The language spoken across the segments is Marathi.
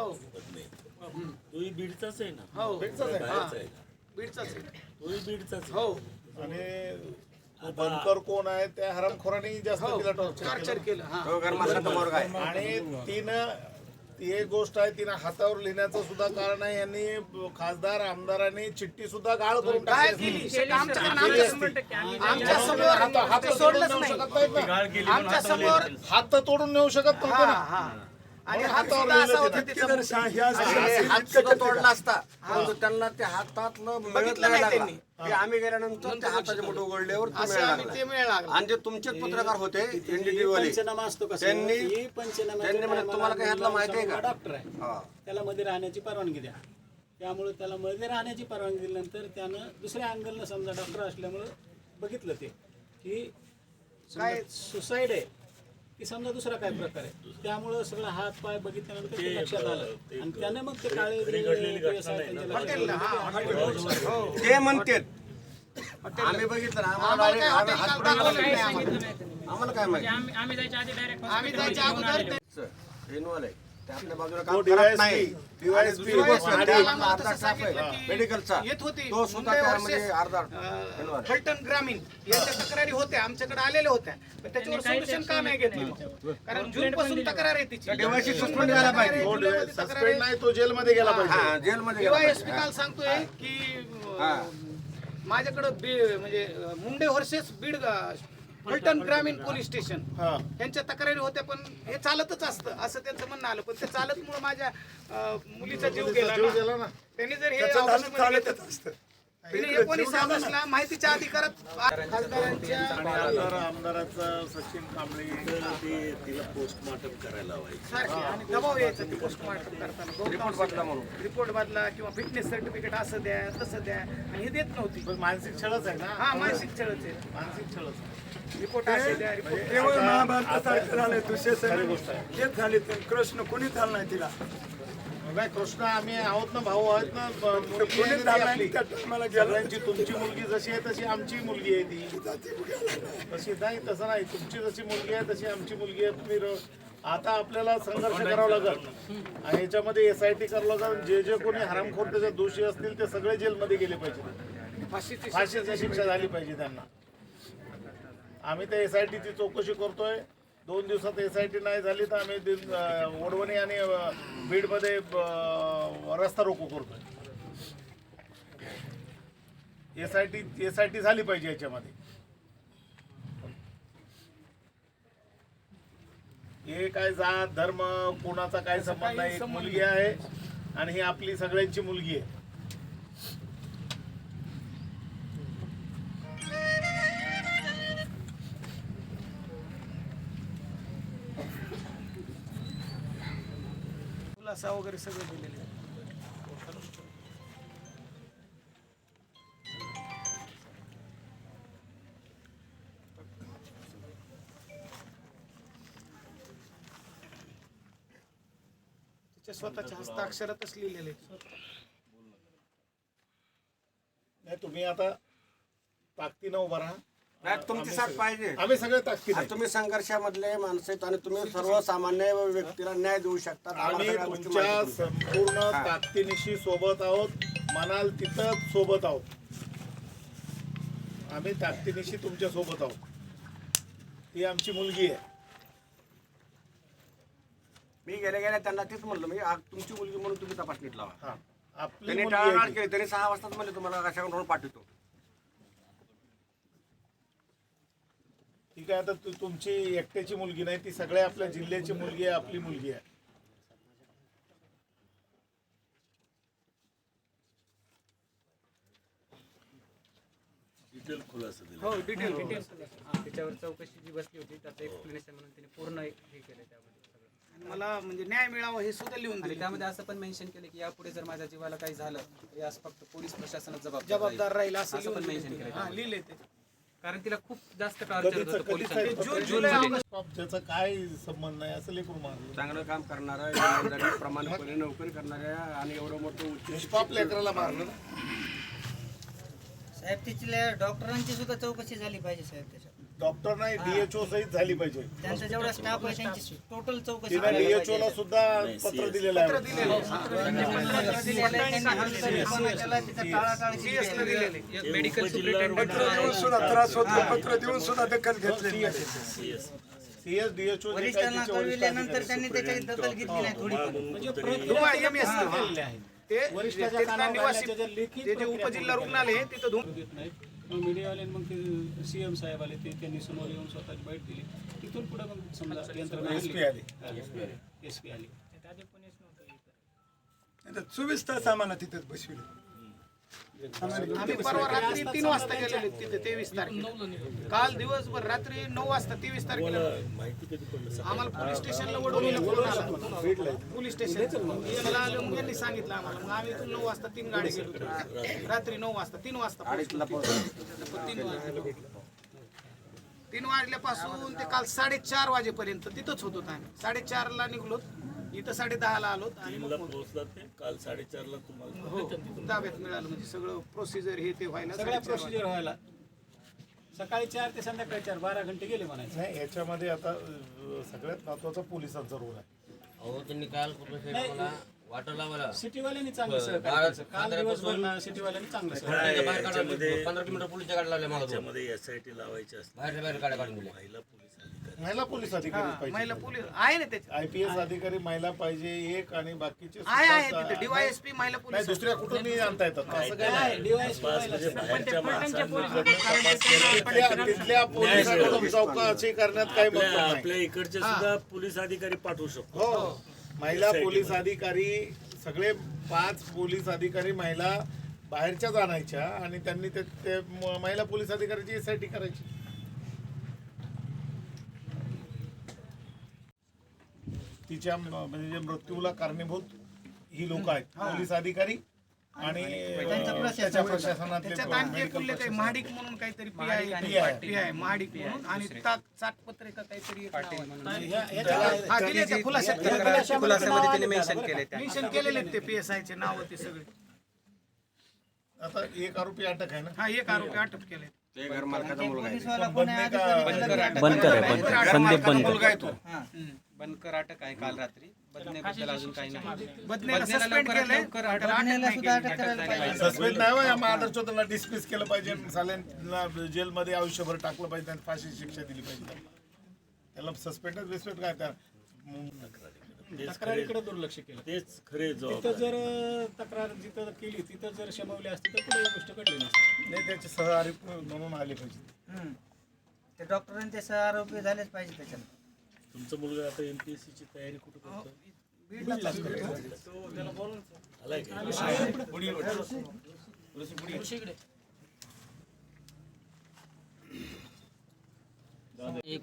हो. पत्नी तोही बीडचाच आहे ना? हो. बीडचाच आहे, बाहेरचा आहे का? बीडचाच आहे. तोही बीडचाच आहे. हो. आणि बनकर कोण आहे? त्या हरामखोरांनी जास्त हो. तिला टॉर्चर टॉर्चर केलं. हा. तो गरमासाचा मोरग आहे. आणि तिनं ती एक गोष्ट आहे तिनं हातावर लिहिण्याचं सुद्धा कारण आहे यांनी खासदार आमदारांनी चिठ्ठी सुद्धा गाळ करून काय टाकली. केली. असती. शेवटी आमच्याकडे आमच्या आमच्यासमोर हात- हात ते तोडून सोडलंच नेऊ नाही. शकत नाहीत ना. आमच्यासमोर हात तर तोडून नेऊ शकत हा नव्हते ना. हा. आणि हातावर असा होता तिथं. तिचा हात सुद्धा तोडला असता. परंतु त्यांना ते हातातलं बघितलं नाही त्यांनी. ते आम्ही गेल्यानंतर हाताचे मोठे उघडल्यावर तो असं मिळायला आम्ही लागला. ते मिळ लागला. आणि जे तुमचेच पत्रकार होते एनडीटी वाले पंचनामा असतो कसं त्यांनी त्यांनी म्हणे तुम्हाला काही ह्यातलं माहिती आहे का? डॉक्टर आहे. हा. त्याला मध्ये राहण्याची परवानगी द्या. त्यामुळे त्याला मध्ये राहण्याची परवानगी दिल्यानंतर त्यानं दुसऱ्या अँगलनं समजा डॉक्टर असल्यामुळं बघितलं ते की काय सुसाईड आहे. की समजा दुसरा काय प्रकार आहे? त्यामुळं सगळं हात पाय बघितल्यानंतर ते लक्षात आलं. आणि त्याने मग ते काळे लक्षात हा आलं. ते म्हणतात आम्ही बघितलं आम्हाला काय माहिती? आम्ही आम्ही जायच्या आधी डायरेक्ट आम्ही जायच्या अगोदर हे आपल्या बाजूला काम करत नाही. DYSP, अर्धा स्टाफ आहे मेडिकलचा. येत होती. तो सुद्धा मुंबई अर्धा. फलटण ग्रामीण यांच्या तक्रारी होत्या आमच्याकडे आलेल्या होत्या. पण त्याच्यावर सोल्युशन का नाही घेतलं? कारण जून पासून तक्रार आहे तिची. DYSP suspend व्हायला पाहिजे. तो सस्पेंड. नाही तो जेलमध्ये गेला पाहिजे. हा जेलमध्ये गेला डीवायएसपी पाहिजे. काल सांगतोय की अं, माझ्याकडं बी- म्हणजे अं, मुंडे वर्सेस बीड अं, फलटण ग्रामीण पोलीस स्टेशन. हा. त्यांच्या तक्रारी होत्या पण हे चालतच असतं असं त्यांचं म्हणणं आलं. पण ते चालत मुळे माझ्या अं, मुलीचा जीव गेला जीव ना. गेला ना. त्यांनी जर हे ऑफिसमध्ये घेतलं- तिने एकोणीस ऑगस्टला माहितीच्या अधिकारात खासदारांच्या आणि आमदार आमदाराचा सचिन कांबळे तर ते तिला पोस्टमॉर्टम करायला लावायचं. सारखे आणि दबाव यायचा ते पोस्टमार्टम करताना. रिपोर्ट बदला म्हणून. रिपोर्ट बदला किंवा फिटनेस सर्टिफिकेट असं द्या तसं द्या आणि हे देत नव्हती. पण मानसिक छळच आहे ना. हा मानसिक छळच आहे. मानसिक छळच. रिपोर्ट असे द्या रिपोर्ट केवळ महाभारतासारखं झालं दुसरे खरी गोष्ट आहे हेच झाले कृष्ण कोणी झालं नाही तिला? नाही कृष्ण आम्ही आहोत ना भाऊ आहोत ना मुलगी आहे ना ती आपली. सगळ्यांची तुमची मुलगी जशी आहे तशी आमची मुलगी आहे ती. तशी नाही तसं नाही. तुमची जशी मुलगी आहे तशी आमची मुलगी आहे. तुम्ही र- आता आपल्याला संघर्ष करावा लागेल. आणि याच्यामध्ये एस आय टी करावं लागेल जे जे कोणी हरामखोर त्याच्यात दोषी असतील ते सगळे जेलमध्ये गेले पाहिजे फाशीची फाशीची शिक्षा झाली पाहिजे त्यांना. आम्ही त्या एस आय टीची चौकशी करतोय. दोन दिवसात एस आय टी नाही झाली तर आम्ही दिन- अं, वडवणी आणि अं, बीडमध्ये अं, रस्ता रोको करतोय. S I T S I T झाली पाहिजे याच्यामध्ये. हे काय जात धर्म कोणाचा काय संबंध नाही एक मुलगी आहे आणि ही आपली सगळ्यांची मुलगी आहे. असा वगैरे सगळं दिलेलं आहे. तिच्या स्वतःच्या हस्ताक्षरातच लिहिलेले. नाही तुम्ही आता ताकदीनं उभा राहा. नाही, तुमची साथ पाहिजे. आम्ही सगळे ताकदीने आणि तुम्ही संघर्षामधले माणसं आहेत आणि तुम्ही सर्वसामान्य व्यक्तीला न्याय देऊ शकता. आम्हाला आम्ही सगळ्या गोष्टी तुमच्या माहिती आहेत. संपूर्ण ताकदीनिशी सोबत आहोत. म्हणाल तिथं सोबत आहोत. आम्ही ताकदीनिशी तुमच्यासोबत आहोत. ती आमची मुलगी आहे. मी गेल्या गेल्या त्यांना तेच म्हणलं मी आ- तुमची मुलगी म्हणून तुम्ही तपासणीत लावा. हा. आपली त्यांनी मुलगी आहे टाळाटाळ ती. केली त्यांनी सहा वाजताच म्हणले तुम्हाला कशाकडून पाठवतो. ठीक आहे आता तु- तुमची एकट्याची मुलगी नाही ती सगळ्या आपल्या जिल्ह्याची मुलगी आहे आपली मुलगी आहे. डिटेल खुलासा दिला. हो डिटेल डिटेल त्याच्यावर चौकशी जी बसली होती त्याचं एक्सप्लेनेशन म्हणून तिने पूर्ण हे केलं त्यामध्ये सगळं. मला म्हणजे न्याय मिळावा हे सुद्धा लिहून आणि दिले त्यामध्ये असं पण मेन्शन केलं की यापुढे जर माझ्या जीवाला काही झालं यास फक्त पोलीस प्रशासनात जबाबदार जबाबदार राहील. असं असं पण लिहून mention हा लिहिले ते. कारण तिला खूप जास्त टॉर्चर होतं पोलिसांनी जून जुलै ऑगस्ट. ज्याचा काय संबंध नाही असं लेकरून मारलं चांगलं काम करणारा इमानदारी, प्रामाणिकपणे नोकरी करणाऱ्या आणि एवढं मोठं उच्च निष्पाप लेकराला मारलं ना? साहेब तिथल्या डॉक्टरांची सुद्धा चौकशी झाली पाहिजे साहेब त्याच्यात डॉक्टर नाही डीएचओ सहित झाली पाहिजे. त्यांचा जेवढा स्टाफ आहे त्यांची टोटल चौकशी तिने डीएचओ ला सुद्धा पत्र दिलेलं आहे. दिलेलं आहे. त्यांनी हलगर्जीपणा केला, तिथं टाळाटाळ केली आहे. मेडिकल पत्र देऊन सुद्धा त्रास होतो. पत्र देऊन सुद्धा दखल घेतलेली नाही. सीएस डीएचओ वरिष्ठांना कळविल्यानंतर त्यांनी त्याची दखल घेतली नाही थोडी म्हणजे केलेले ते निवासी जे उपजिल्हा रुग्णालय आहे तिथं धुम मग मीडियावाल्यांनी मग ते सी एम साहेब आले ते त्यांनी समोर येऊन स्वतःची बाईट दिली. तिथून पुढे मग समजा यंत्रणा SP आली. एस पी आली. चोवीस तास आम्हाला तिथेच बसविले. आम्ही परवा रात्री तीन वाजता गेलेले तिथे तेवीस तारखेला. काल दिवसभर रात्री नऊ वाजता तेवीस तारखेला. आम्हाला पोलीस स्टेशनला वडवलेलं पोलीस स्टेशन. मला यांनी सांगितलं आम्हाला. मग आम्ही इथून नऊ वाजता तीन गाडी गेलो. रात्री नऊ वाजता तीन वाजता तीन तीन वाजल्यापासून ते काल साडेचार वाजेपर्यंत तिथंच होतो आम्ही. साडेचारला निघलो. इथं साडे दहाला आलो आणि मग तीनला पोहोचलात ते. काल साडेचारला तुम्हाला हो ताब्यात मिळालं. म्हणजे सगळं प्रोसिजर हे ते व्हायला सगळ्या साडेचार प्रोसिजर व्हायला. सकाळी चार ते संध्याकाळी चार बारा घंटे गेले म्हणायचे. नाही याच्यामध्ये आता अं, सगळ्यात महत्त्वाचा पोलिसांचा रोल आहे. अहो त्यांनी काल कुठलं साहेब मला वाटर लावायला सिटीवाल्यांनी चांगलं सहकार्य केलं. काल दिवसभर सिटीवाल्यांनी चांगलं सहकार्य बाहेर काढायला पंधरा किलोमीटर पोलीसच्या गाडी लावल्या मला. दोन. एस आय टी लावायची असते. बाहेरच्या बाहेर गाड्या काढून दिल्या महिला पोलीस अधिकारी अधिकारी महिला पाहिजे. पोलीस आहे ना त्याच्यात. आय पी एस अधिकारी महिला पाहिजे एक आणि बाकीचे आहे आहे सुद्धा- तिथे. डीवायएसपी महिला नाही पोलीस दुसऱ्या कुठूनही आणता येतात. असं काय नाही. DYSP पाच म्हणजे बाहेरच्या माणसांना तिथल्या तिथल्या पोलिसांकडून चौकशी करण्यात काही आपल्या मतलब नाही. आपल्या इकडचे सुद्धा पोलीस अधिकारी पाठवू शकतो. हो. महिला पोलीस अधिकारी सगळे पाच पोलीस अधिकारी महिला बाहेरच्याच आणायच्या आणि त्यांनी ते ते म- महिला पोलीस अधिकाऱ्याची एस आय टी करायची. तिच्या म- म्हणजे जे मृत्यूला कारणीभूत ही लोक आहेत पोलीस अधिकारी आणि त्याच्या प्रशासनातले त्याच्यात आणखी एक medical उल्लेख आहे महाडिक म्हणून काहीतरी पी आहे. पी आहे महाडिक म्हणून. आणि ताक चाटपत्रे का काहीतरी एक नाव आहे. ह्या- ह्याच्या- हा दिले त्या खुलाशात खुलासामध्ये त्यांनी मेन्शन केले त्या मेन्शन केलेले आहेत ते पीएसआय चे नाव ते सगळे. आता एक आरोपी अटक आहे ना? हा एक आरोपी अटक केले कोणी बनकर. बनकर आहे. संदीप मुलगा आहे तो हा. बनकर अटक आहे काल रात्री. बदनेबद्दल अजून काही नाही. बदनेला सस्पेंड लवकरात लवकर अटक नाही सुद्धा केली. अटक करायला पाहिजे. सस्पेंड नाही हो, या महाराष्ट्रात त्यांना डिस्मिस केलं पाहिजे. साल्यांना जेलमध्ये आयुष्यभर टाकलं पाहिजे त्यांना फाशी शिक्षा दिली पाहिजे. त्याला सस्पेंडच बिस्पेंड काय त्या तक्रारीकडे दुर्लक्ष केलं. तेच खरे तिथं जर तक्रार जिथं केली तिथं जर शमवली असती तर पुढे ही गोष्ट घडली नसती. नाही त्याचे सहआरोपी म्हणून आले पाहिजे. हम्म. ते डॉक्टरांचे सह आरोपी झालेच पाहिजे त्याच्यात तुमचा मुलगा आता एमपीएससी ची तयारी कुठे करतो करतो. आलाय का?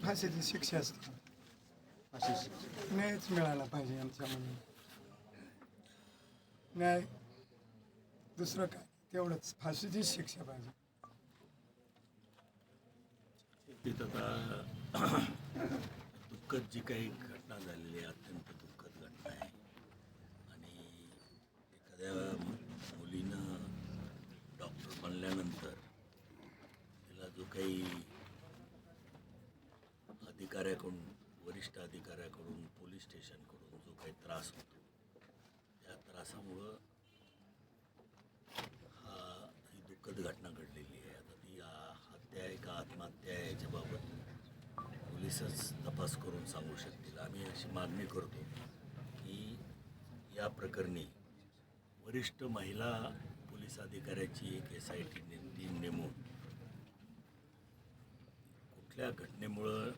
फाशीची शिक्षा असते. न्यायच मिळाला पाहिजे आमच्या म्हणून न्याय दुसरं काय? तेवढंच. फाशीची शिक्षा पाहिजे. आता दुःखद जी काही घटना झालेली आहे अत्यंत दुःखद घटना आहे. आणि एखाद्या मुलीनं डॉक्टर बनल्यानंतर तिला जो काही अधिकाऱ्याकडून वरिष्ठ अधिकाऱ्याकडून पोलीस स्टेशनकडून जो काही त्रास होतो त्या त्रासामुळं हा ही दुःखद घटना घडलेली आहे. आता ती हत्या आहे का आत्महत्या आहे याच्याबाबत पोलिसच तपास करून सांगू शकतील. आम्ही अशी मागणी करतो की या प्रकरणी वरिष्ठ महिला पोलीस अधिकाऱ्याची एक एस आय टी टीम नेमून कुठल्या घटनेमुळं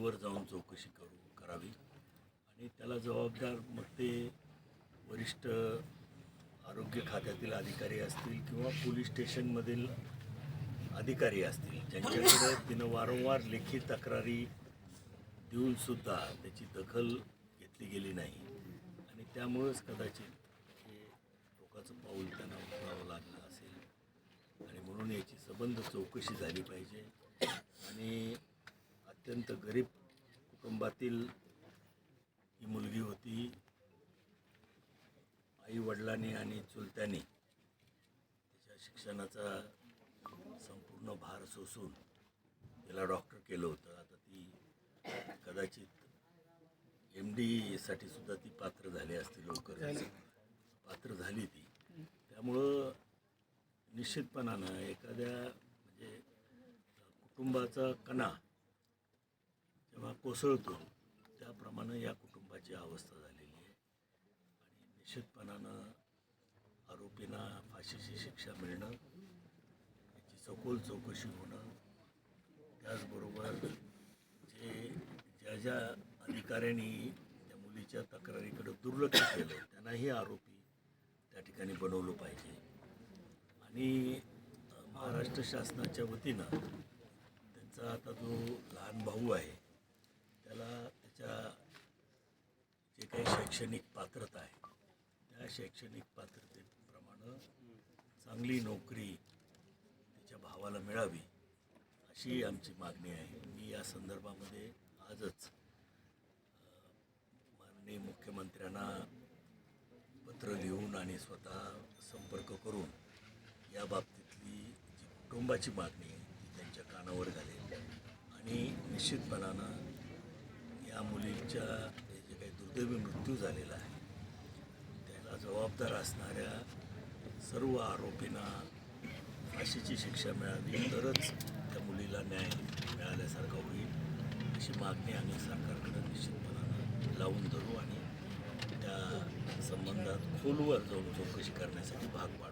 वर जाऊन चौकशी करू करावी. आणि त्याला जबाबदार मग ते वरिष्ठ आरोग्य खात्यातील अधिकारी असतील किंवा पोलीस स्टेशनमधील अधिकारी असतील ज्यांच्याकडे तिनं वारंवार लेखी तक्रारी देऊनसुद्धा त्याची दखल घेतली गेली नाही. आणि त्यामुळंच कदाचित हे टोकाचं पाऊल त्यांना उचलावं लागलं असेल. आणि म्हणून याची सबंध चौकशी झाली पाहिजे. आणि अत्यंत गरीब कुटुंबातील ही मुलगी होती. आई वडिलांनी आणि चुलत्यांनी शिक्षणाचा संपूर्ण भार सोसून तिला डॉक्टर केलं होतं. आता ती कदाचित एम डीसाठी सुद्धा ती पात्र झाली असती लवकर पात्र झाली ती. त्यामुळं निश्चितपणानं एखाद्या म्हणजे कुटुंबाचा कणा किंवा कोसळतो त्याप्रमाणे या कुटुंबाची अवस्था झालेली आहे. आणि निश्चितपणानं आरोपींना फाशीची शिक्षा मिळणं याची सखोल चौकशी होणं त्याचबरोबर जे ज्या ज्या अधिकाऱ्यांनी त्या मुलीच्या तक्रारीकडे दुर्लक्ष केलं त्यांनाही आरोपी त्या ठिकाणी बनवलं पाहिजे. आणि महाराष्ट्र शासनाच्या वतीनं त्यांचा आता जो लहान भाऊ आहे त्याला त्याच्या जे काही शैक्षणिक पात्रता आहे त्या शैक्षणिक पात्रतेप्रमाणे चांगली नोकरी त्याच्या भावाला मिळावी अशी आमची मागणी आहे. मी या संदर्भामध्ये आजच माननीय मुख्यमंत्र्यांना पत्र लिहून आणि स्वतः संपर्क करून या बाबतीतली जी कुटुंबाची मागणी आहे ती त्यांच्या कानावर घालेल आणि निश्चितपणानं या मुलीच्या हे जे काही दुर्दैवी मृत्यू झालेला आहे त्याला जबाबदार असणाऱ्या सर्व आरोपींना फाशीची शिक्षा मिळाली तरच त्या मुलीला न्याय मिळाल्यासारखा होईल अशी मागणी आम्ही सरकारकडे निश्चितपणानं लावून धरू आणि त्या संबंधात खोलवर जाऊन चौकशी करण्यासाठी भाग पाडू.